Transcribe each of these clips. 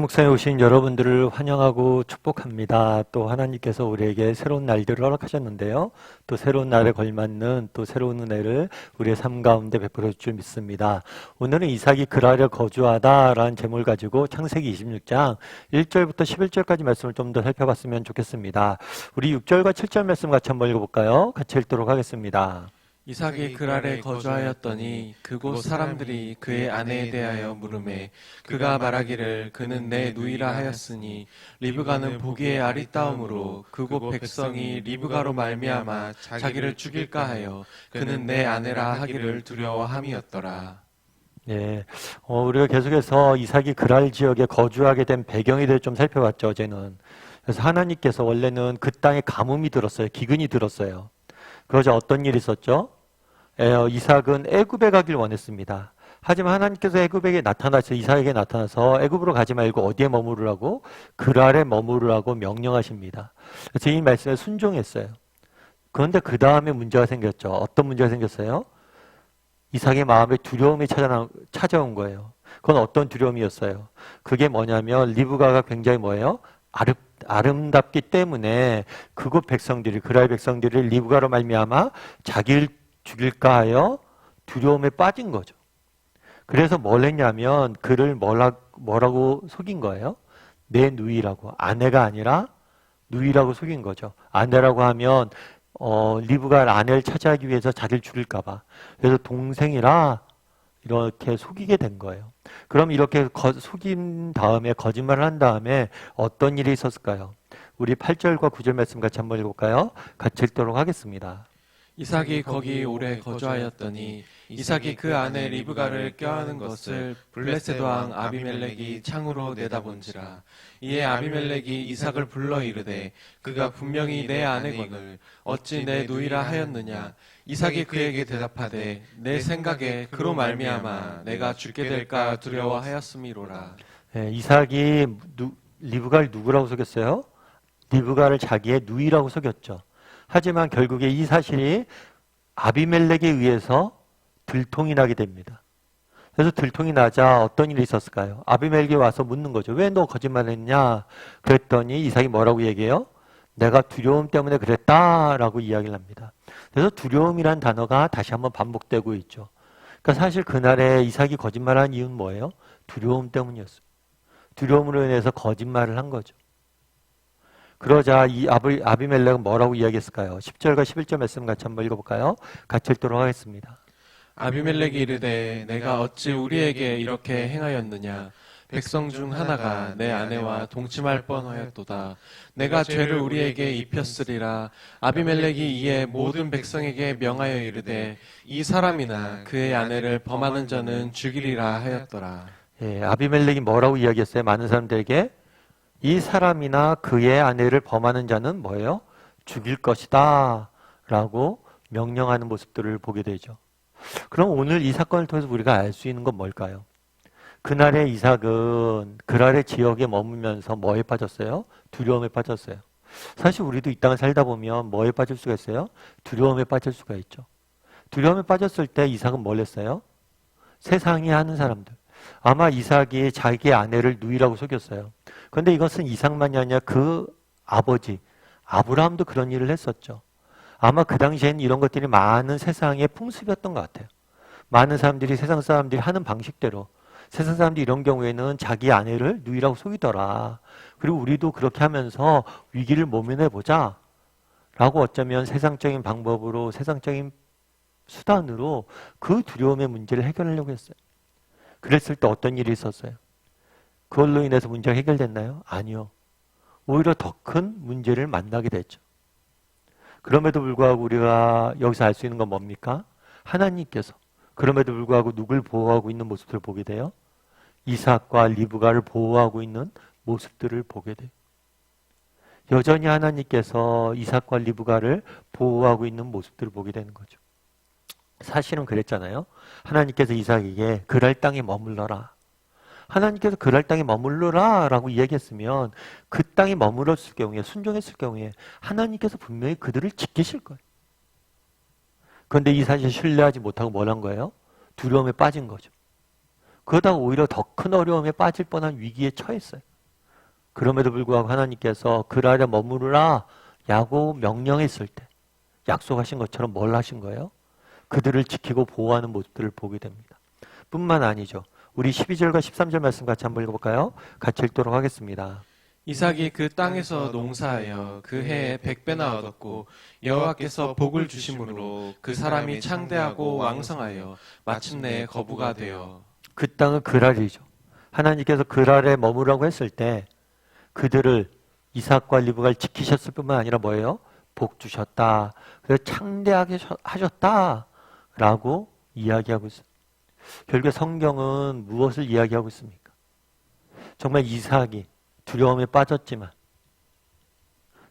목상에 오신 여러분들을 환영하고 축복합니다. 또 하나님께서 우리에게 새로운 날들을 허락하셨는데요. 또 새로운 날에 걸맞는 또 새로운 은혜를 우리의 삶 가운데 베풀어 줄줄 믿습니다. 오늘은 이삭이 그랄에 거주하다라는 제목을 가지고 창세기 26장 1절부터 11절까지 말씀을 좀 더 살펴봤으면 좋겠습니다. 우리 6절과 7절 말씀 같이 한번 읽어볼까요? 같이 읽도록 하겠습니다. 이삭이 그랄에 거주하였더니 그곳 사람들이 그의 아내에 대하여 물음에 그가 말하기를 그는 내 누이라 하였으니 리브가는 보기에 아리따움으로 그곳 백성이 리브가로 말미암아 자기를 죽일까 하여 그는 내 아내라 하기를 두려워함이었더라. 예, 어, 우리가 계속해서 이삭이 그랄 지역에 거주하게 된 배경에 대해 좀 살펴봤죠, 어제는. 그래서 하나님께서 원래는 그 땅에 가뭄이 들었어요. 기근이 들었어요. 그러자 어떤 일이 있었죠? 에, 어, 이삭은 애굽에 가길 원했습니다. 하지만 하나님께서 애굽에게 나타나서 이삭에게 나타나서 애굽으로 가지 말고 어디에 머무르라고 그랄에 머무르라고 명령하십니다. 그래서 이 말씀에 순종했어요. 그런데 그 다음에 문제가 생겼죠. 어떤 문제가 생겼어요? 이삭의 마음에 두려움이 찾아나, 찾아온 거예요. 그건 어떤 두려움이었어요? 그게 뭐냐면 리브가가 굉장히 뭐예요? 아름, 아름답기 때문에 그곳 백성들이 그랄 백성들이 리브가로 말미암아 자기를 죽일까 하여 두려움에 빠진 거죠. 그래서 뭘 했냐면 그를 뭐라, 뭐라고 속인 거예요? 내 누이라고 아내가 아니라 누이라고 속인 거죠. 아내라고 하면 어, 리브가 아내를 차지하기 위해서 자기를 죽일까봐. 그래서 동생이라 이렇게 속이게 된 거예요. 그럼 이렇게 거, 속인 다음에 거짓말을 한 다음에 어떤 일이 있었을까요? 우리 8절과 9절 말씀 같이 한번 읽을까요? 같이 읽도록 하겠습니다. 이삭이 거기 오래 거주하였더니 이삭이 그 아내 리브가를 껴안은 것을 블레셋 왕 아비멜렉이 창으로 내다본지라 이에 아비멜렉이 이삭을 불러 이르되 그가 분명히 내 아내거늘 어찌 내 누이라 하였느냐 이삭이 그에게 대답하되 내 생각에 그로 말미암아 내가 죽게 될까 두려워하였음이로라 예, 이삭이 누, 리브가를 누구라고 속였어요? 리브가를 자기의 누이라고 속였죠. 하지만 결국에 이 사실이 아비멜렉에 의해서 들통이 나게 됩니다. 그래서 들통이 나자 어떤 일이 있었을까요? 아비멜렉이 와서 묻는 거죠. 왜 너 거짓말했냐? 그랬더니 이삭이 뭐라고 얘기해요? 내가 두려움 때문에 그랬다라고 이야기를 합니다. 그래서 두려움이란 단어가 다시 한번 반복되고 있죠. 그러니까 사실 그날에 이삭이 거짓말한 이유는 뭐예요? 두려움 때문이었어요. 두려움으로 인해서 거짓말을 한 거죠. 그러자 이 아비, 아비멜렉은 뭐라고 이야기했을까요? 10절과 11절 말씀 같이 한번 읽어볼까요? 같이 읽도록 하겠습니다. 아비멜렉이 이르되 내가 어찌 우리에게 이렇게 행하였느냐 백성 중 하나가 내 아내와 동침할 뻔하였도다 내가 죄를 우리에게 입혔으리라 아비멜렉이 이에 모든 백성에게 명하여 이르되 이 사람이나 그의 아내를 범하는 자는 죽이리라 하였더라 예, 아비멜렉이 뭐라고 이야기했어요? 많은 사람들에게 이 사람이나 그의 아내를 범하는 자는 뭐예요? 죽일 것이다. 라고 명령하는 모습들을 보게 되죠. 그럼 오늘 이 사건을 통해서 우리가 알 수 있는 건 뭘까요? 그날의 이삭은 그날의 지역에 머물면서 뭐에 빠졌어요? 두려움에 빠졌어요. 사실 우리도 이 땅을 살다 보면 뭐에 빠질 수가 있어요? 두려움에 빠질 수가 있죠. 두려움에 빠졌을 때 이삭은 뭘 했어요? 세상이 하는 사람들. 아마 이삭이 자기의 아내를 누이라고 속였어요. 그런데 이것은 이삭만이 아니라 그 아버지 아브라함도 그런 일을 했었죠. 아마 그 당시에는 이런 것들이 많은 세상의 풍습이었던 것 같아요. 많은 사람들이 세상 사람들이 하는 방식대로 세상 사람들이 이런 경우에는 자기 아내를 누이라고 속이더라. 그리고 우리도 그렇게 하면서 위기를 모면해 보자. 라고 어쩌면 세상적인 방법으로 세상적인 수단으로 그 두려움의 문제를 해결하려고 했어요. 그랬을 때 어떤 일이 있었어요? 그걸로 인해서 문제가 해결됐나요? 아니요. 오히려 더 큰 문제를 만나게 됐죠. 그럼에도 불구하고 우리가 여기서 알 수 있는 건 뭡니까? 하나님께서 그럼에도 불구하고 누굴 보호하고 있는 모습들을 보게 돼요? 이삭과 리브가를 보호하고 있는 모습들을 보게 돼요. 여전히 하나님께서 이삭과 리브가를 보호하고 있는 모습들을 보게 되는 거죠. 사실은 그랬잖아요. 하나님께서 이삭에게 그랄 땅에 머물러라. 하나님께서 그랄 땅에 머물러라 라고 이야기했으면 그 땅에 머물렀을 경우에 순종했을 경우에 하나님께서 분명히 그들을 지키실 거예요. 그런데 이 사실 신뢰하지 못하고 뭘 한 거예요? 두려움에 빠진 거죠. 그러다가 오히려 더 큰 어려움에 빠질 뻔한 위기에 처했어요. 그럼에도 불구하고 하나님께서 그날에 머무르라 야고 명령했을 때 약속하신 것처럼 뭘 하신 거예요? 그들을 지키고 보호하는 모습들을 보게 됩니다. 뿐만 아니죠. 우리 12절과 13절 말씀 같이 한번 읽어볼까요? 같이 읽도록 하겠습니다. 이삭이 그 땅에서 농사하여 그 해에 백배나 얻었고 여호와께서 복을 주심으로 그 사람이 창대하고 왕성하여 마침내 거부가 되어 그 땅은 그랄이죠. 하나님께서 그랄에 머무라고 했을 때 그들을 이삭과 리브가를 지키셨을 뿐만 아니라 뭐예요? 복 주셨다. 그래서 창대하게 하셨다라고 이야기하고 있어요. 결국에 성경은 무엇을 이야기하고 있습니까? 정말 이삭이 두려움에 빠졌지만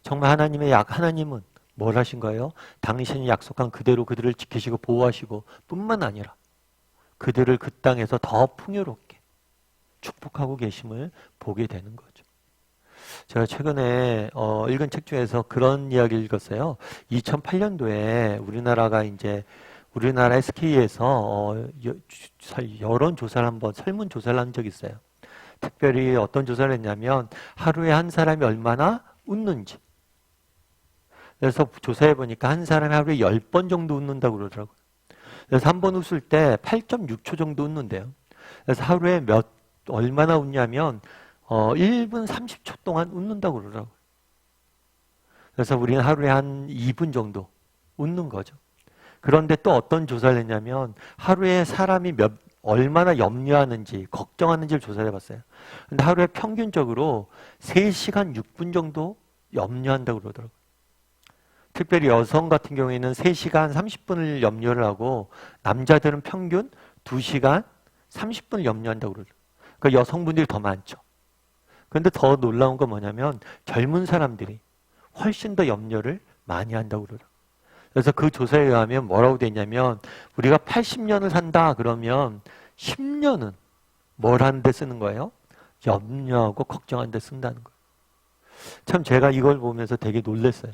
정말 하나님의 약 하나님은 뭘 하신 거예요? 당신이 약속한 그대로 그들을 지키시고 보호하시고 뿐만 아니라 그들을 그 땅에서 더 풍요롭게 축복하고 계심을 보게 되는 거죠. 제가 최근에 어, 읽은 책 중에서 그런 이야기를 읽었어요. 2008년도에 우리나라가 이제 우리나라 SK에서 어, 여론 조사를 한번 설문 조사를 한 적이 있어요. 특별히 어떤 조사를 했냐면 하루에 한 사람이 얼마나 웃는지. 그래서 조사해 보니까 한 사람이 하루에 10번 정도 웃는다고 그러더라고요. 그래서 한 번 웃을 때 8.6초 정도 웃는데요. 그래서 하루에 몇 얼마나 웃냐면 어, 1분 30초 동안 웃는다고 그러더라고요. 그래서 우리는 하루에 한 2분 정도 웃는 거죠. 그런데 또 어떤 조사를 했냐면 하루에 사람이 몇 얼마나 염려하는지 걱정하는지를 조사를 해봤어요. 근데 하루에 평균적으로 3시간 6분 정도 염려한다고 그러더라고요. 특별히 여성 같은 경우에는 3시간 30분을 염려를 하고 남자들은 평균 2시간 30분을 염려한다고 그러죠. 그러니까 여성분들이 더 많죠. 그런데 더 놀라운 건 뭐냐면 젊은 사람들이 훨씬 더 염려를 많이 한다고 그러더라고요. 그래서 그 조사에 의하면 뭐라고 돼 있냐면 우리가 80년을 산다 그러면 10년은 뭘 하는데 쓰는 거예요? 염려하고 걱정하는 데 쓴다는 거예요. 참 제가 이걸 보면서 되게 놀랐어요.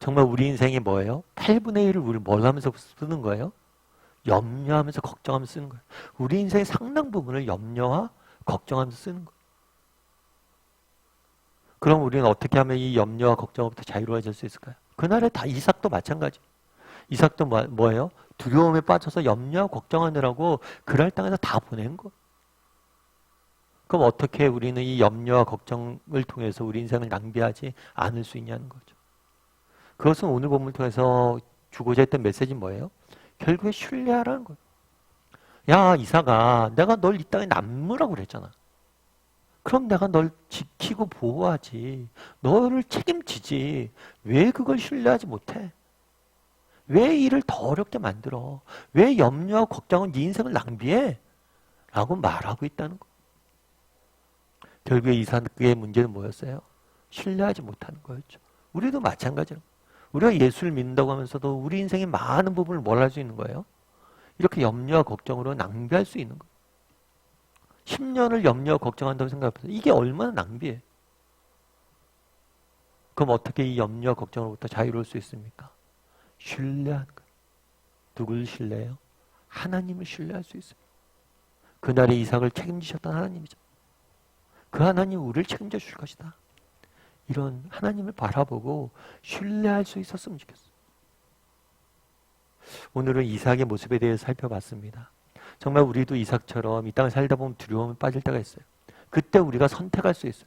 정말 우리 인생이 뭐예요? 8분의 1을 우리 뭘 하면서 쓰는 거예요? 염려하면서 걱정하면서 쓰는 거예요. 우리 인생의 상당 부분을 염려와 걱정하면서 쓰는 거예요. 그럼 우리는 어떻게 하면 이 염려와 걱정부터 자유로워질 수 있을까요? 그날에 다 이삭도 마찬가지. 이삭도 뭐, 뭐예요? 두려움에 빠져서 염려와 걱정하느라고 그랄 땅에서 다 보낸 거. 그럼 어떻게 우리는 이 염려와 걱정을 통해서 우리 인생을 낭비하지 않을 수 있냐는 거죠. 그것은 오늘 본문을 통해서 주고자 했던 메시지는 뭐예요? 결국에 신뢰하라는 거예요. 야, 이사가 내가 널 이 땅에 남무라고 그랬잖아. 그럼 내가 널 지키고 보호하지. 너를 책임지지. 왜 그걸 신뢰하지 못해? 왜 일을 더 어렵게 만들어? 왜 염려와 걱정은 네 인생을 낭비해? 라고 말하고 있다는 거. 결국에 이삭의 문제는 뭐였어요? 신뢰하지 못하는 거였죠. 우리도 마찬가지로. 우리가 예수를 믿는다고 하면서도 우리 인생의 많은 부분을 뭘 할 수 있는 거예요? 이렇게 염려와 걱정으로 낭비할 수 있는 거예요. 10년을 염려와 걱정한다고 생각해보세요. 이게 얼마나 낭비해. 그럼 어떻게 이 염려와 걱정으로부터 자유로울 수 있습니까? 신뢰하는 거예요. 누굴 신뢰해요? 하나님을 신뢰할 수 있어요. 그날의 이삭을 책임지셨던 하나님이죠. 그 하나님 우리를 책임져 주실 것이다. 이런 하나님을 바라보고 신뢰할 수 있었으면 좋겠어요. 오늘은 이삭의 모습에 대해서 살펴봤습니다. 정말 우리도 이삭처럼 이 땅을 살다 보면 두려움에 빠질 때가 있어요. 그때 우리가 선택할 수 있어요.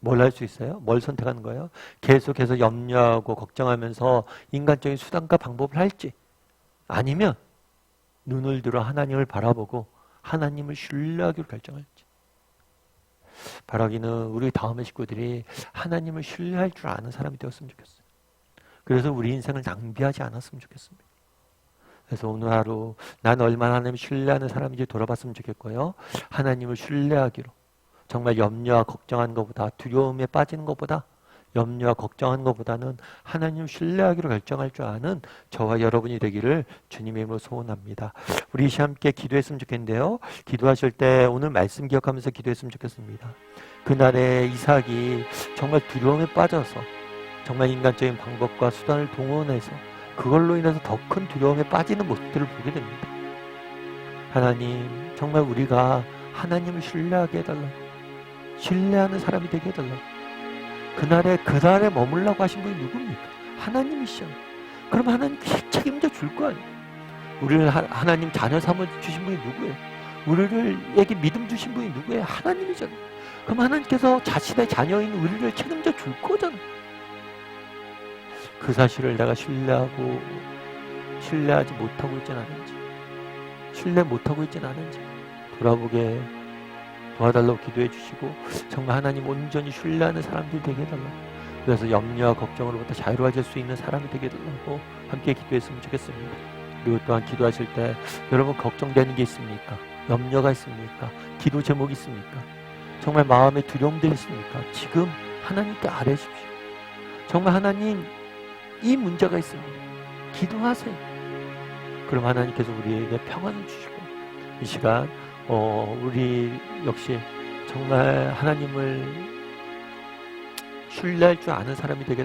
뭘 할 수 있어요? 뭘 선택하는 거예요? 계속해서 염려하고 걱정하면서 인간적인 수단과 방법을 할지 아니면 눈을 들어 하나님을 바라보고 하나님을 신뢰하기로 결정할지 바라기는 우리 다음의 식구들이 하나님을 신뢰할 줄 아는 사람이 되었으면 좋겠어요. 그래서 우리 인생을 낭비하지 않았으면 좋겠습니다. 그래서 오늘 하루 난 얼마나 하나님을 신뢰하는 사람인지 돌아봤으면 좋겠고요. 하나님을 신뢰하기로 정말 염려와 걱정하는 것보다 두려움에 빠지는 것보다 염려와 걱정하는 것보다는 하나님 신뢰하기로 결정할 줄 아는 저와 여러분이 되기를 주님의 이름으로 소원합니다. 우리 시 함께 기도했으면 좋겠는데요. 기도하실 때 오늘 말씀 기억하면서 기도했으면 좋겠습니다. 그날에 이삭이 정말 두려움에 빠져서 정말 인간적인 방법과 수단을 동원해서 그걸로 인해서 더 큰 두려움에 빠지는 모습들을 보게 됩니다. 하나님 정말 우리가 하나님을 신뢰하게 해달라. 신뢰하는 사람이 되게 해달라. 그날에 그날에 머물라고 하신 분이 누굽니까? 하나님이시잖아요. 그럼 하나님 책임져 줄 거 아니에요. 우리를 하, 하나님 자녀 삼아 주신 분이 누구예요? 우리를에게 믿음 주신 분이 누구예요? 하나님이잖아요. 그럼 하나님께서 자신의 자녀인 우리를 책임져 줄 거잖아요. 그 사실을 내가 신뢰하고 신뢰하지 못하고 있진 않은지 신뢰 못하고 있진 않은지 돌아보게 도와달라고 기도해 주시고 정말 하나님 온전히 신뢰하는 사람들이 되게 해달라 그래서 염려와 걱정으로부터 자유로워질 수 있는 사람이 되게 해달라고 함께 기도했으면 좋겠습니다 그리고 또한 기도하실 때 여러분 걱정되는 게 있습니까? 염려가 있습니까? 기도 제목이 있습니까? 정말 마음에 두려움들이 있습니까? 지금 하나님께 아뢰십시오 정말 하나님 이 문제가 있습니다. 기도하세요. 그럼 하나님께서 우리에게 평안을 주시고 이 시간 어, 우리 역시 정말 하나님을 신뢰할 줄 아는 사람이 되라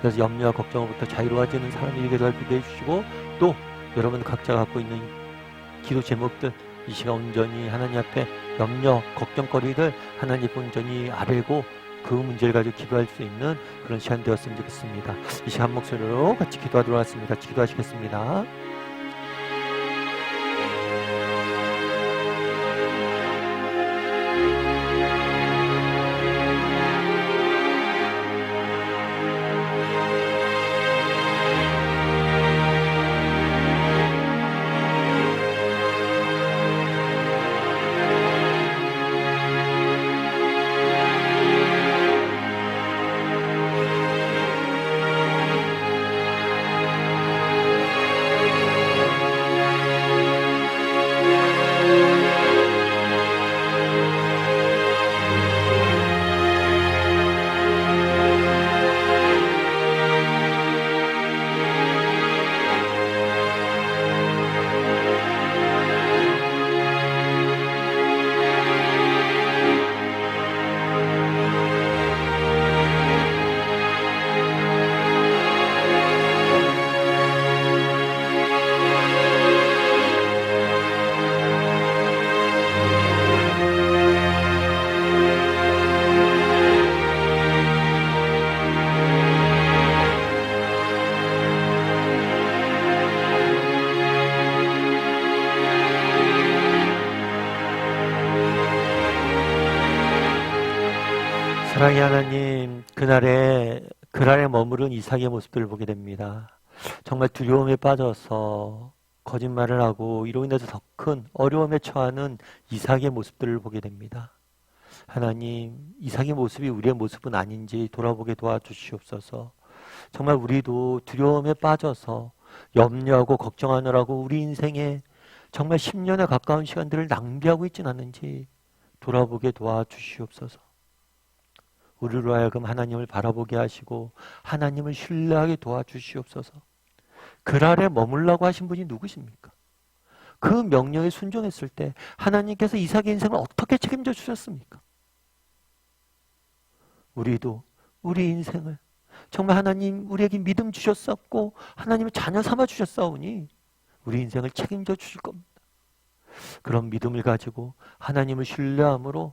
그래서 염려와 걱정으로부터 자유로워지는 사람이 되라 기도해 주시고 또 여러분 각자 갖고 있는 기도 제목들 이 시간 온전히 하나님 앞에 염려, 걱정거리를 하나님 온전히 아뢰고 그 문제를 가지고 기도할 수 있는 그런 시간 되었으면 좋겠습니다. 이 시간 목소리로 같이 기도하도록 하겠습니다. 같이 기도하시겠습니다. 사랑의 하나님, 그날에, 그날에 머무른 이삭의 모습들을 보게 됩니다. 정말 두려움에 빠져서 거짓말을 하고 이로 인해서 더 큰 어려움에 처하는 이삭의 모습들을 보게 됩니다. 하나님, 이삭의 모습이 우리의 모습은 아닌지 돌아보게 도와주시옵소서. 정말 우리도 두려움에 빠져서 염려하고 걱정하느라고 우리 인생에 정말 10년에 가까운 시간들을 낭비하고 있진 않은지 돌아보게 도와주시옵소서. 우리로 하여금 하나님을 바라보게 하시고 하나님을 신뢰하게 도와주시옵소서. 그 아래 머물라고 하신 분이 누구십니까? 그 명령에 순종했을 때 하나님께서 이삭의 인생을 어떻게 책임져 주셨습니까? 우리도 우리 인생을 정말 하나님 우리에게 믿음 주셨었고 하나님을 자녀 삼아 주셨사오니 우리 인생을 책임져 주실 겁니다. 그런 믿음을 가지고 하나님을 신뢰함으로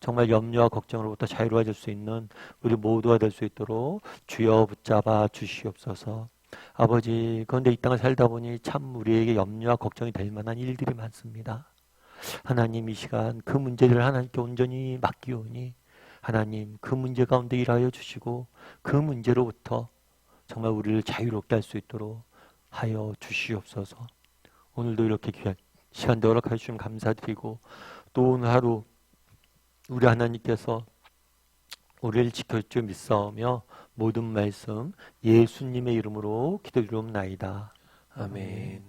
정말 염려와 걱정으로부터 자유로워질 수 있는 우리 모두가 될 수 있도록 주여 붙잡아 주시옵소서. 아버지, 그런데 이 땅을 살다 보니 참 우리에게 염려와 걱정이 될 만한 일들이 많습니다. 하나님 이 시간 그 문제들을 하나님께 온전히 맡기오니 하나님 그 문제 가운데 일하여 주시고 그 문제로부터 정말 우리를 자유롭게 할 수 있도록 하여 주시옵소서. 오늘도 이렇게 귀한 시간 허락해 주시면 감사드리고 또 오늘 하루 우리 하나님께서 우리를 지켜줄 믿사오며 모든 말씀 예수님의 이름으로 기도드리옵나이다. 아멘.